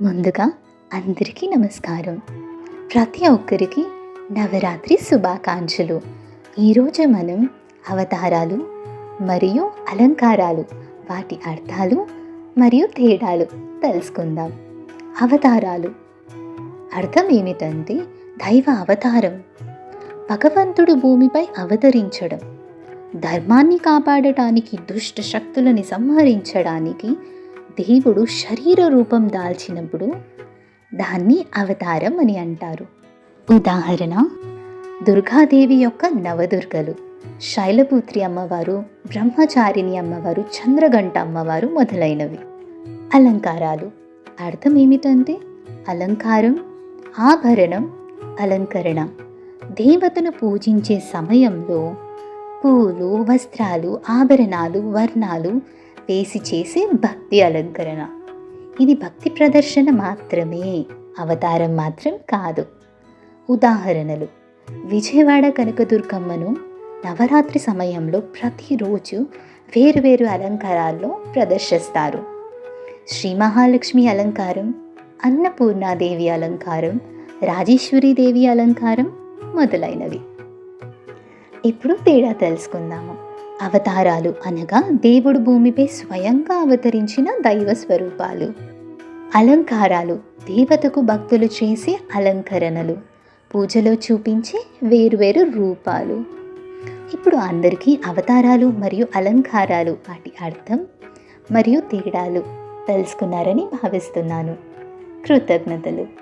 ముందుగా అందరికీ నమస్కారం. ప్రతి ఒక్కరికి నవరాత్రి శుభాకాంక్షలు. ఈరోజు మనం అవతారాలు మరియు అలంకారాలు వాటి అర్థాలు మరియు తేడాలు తెలుసుకుందాం. అవతారాలు. అర్థం ఏమిటంటే దైవ అవతారం. భగవంతుడు భూమిపై అవతరించడం. ధర్మాన్ని కాపాడటానికి దుష్ట శక్తులని సంహరించడానికి దేవుడు శరీర రూపం దాల్చినప్పుడు దాన్ని అవతారం అని అంటారు. ఉదాహరణ దుర్గాదేవి యొక్క నవదుర్గలు. శైలపుత్రి అమ్మవారు బ్రహ్మచారిణి అమ్మవారు చంద్రగంట అమ్మవారు మొదలైనవి. అలంకారాలు. అర్థం ఏమిటంటే అలంకారం ఆభరణం అలంకరణ. దేవతను పూజించే సమయంలో పూలు వస్త్రాలు ఆభరణాలు వర్ణాలు వేసి చేసే భక్తి అలంకరణ. ఇది భక్తి ప్రదర్శన మాత్రమే అవతారం మాత్రం కాదు. ఉదాహరణలు. విజయవాడ కనకదుర్గమ్మను నవరాత్రి సమయంలో ప్రతిరోజు వేరువేరు అలంకారాల్లో ప్రదర్శిస్తారు. శ్రీ మహాలక్ష్మి అలంకారం అన్నపూర్ణాదేవి అలంకారం రాజేశ్వరీదేవి అలంకారం మొదలైనవి. ఇప్పుడు తేడా తెలుసుకుందాము. అవతారాలు అనగా దేవుడు భూమిపై స్వయంగా అవతరించిన దైవ స్వరూపాలు. అలంకారాలు దేవతకు భక్తులు చేసే అలంకరణలు. పూజలో చూపించే వేరువేరు రూపాలు. ఇప్పుడు అందరికీ అవతారాలు మరియు అలంకారాలు వాటి అర్థం మరియు తేడాలు తెలుసుకున్నారని భావిస్తున్నాను. కృతజ్ఞతలు.